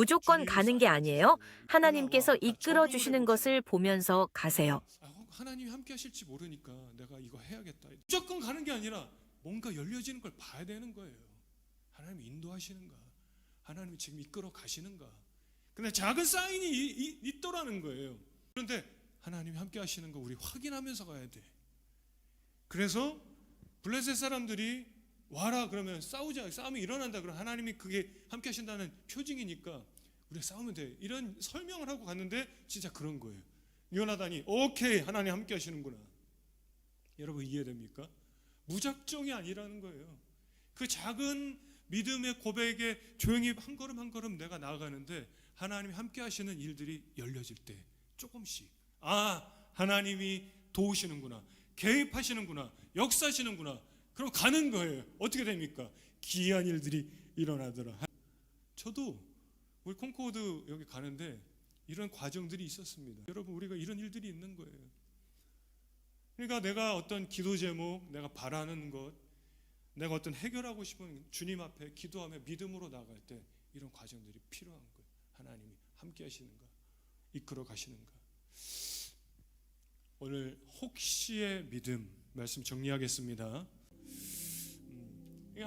무조건 가는 게 아니에요. 하나님께서 이끌어 주시는 것을 보면서 가세요. 아, 하나님이 함께 하실지 모르니까 내가 이거 해야겠다. 무조건 가는 게 아니라 뭔가 열려지는 걸 봐야 되는 거예요. 하나님이 인도하시는가? 하나님이 지금 이끌어 가시는가? 근데 작은 사인이 있더라는 거예요. 그런데 하나님이 함께 하시는 거 우리 확인하면서 가야 돼. 그래서 블레셋 사람들이 와라 그러면 싸우자 싸움이 일어난다 그러면 하나님이 그게 함께 하신다는 표징이니까 우리가 싸우면 돼. 이런 설명을 하고 갔는데 진짜 그런 거예요. 요나단이 오케이 하나님 함께 하시는구나. 여러분 이해됩니까? 무작정이 아니라는 거예요. 그 작은 믿음의 고백에 조용히 한 걸음 한 걸음 내가 나아가는데 하나님이 함께 하시는 일들이 열려질 때 조금씩 아 하나님이 도우시는구나 개입하시는구나 역사하시는구나 그럼 가는 거예요. 어떻게 됩니까? 기이한 일들이 일어나더라. 저도 우리 콩코드 여기 가는데 이런 과정들이 있었습니다. 여러분 우리가 이런 일들이 있는 거예요. 그러니까 내가 어떤 기도 제목 내가 바라는 것 내가 어떤 해결하고 싶은 주님 앞에 기도하며 믿음으로 나갈 때 이런 과정들이 필요한 거예요. 하나님이 함께 하시는가 이끌어 가시는가. 오늘 혹시의 믿음 말씀 정리하겠습니다.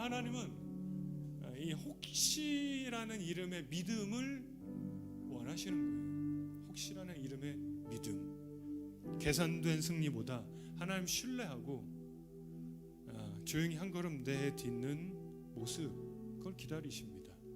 하나님은 아, 이 혹시라는 이름의 믿음을 원하시는 거예요. 혹시라는 이름의 믿음. 계산된 승리보다 하나님 신뢰하고 아, 조용히 한 걸음 내 딛는 모습 그걸 기다리십니다.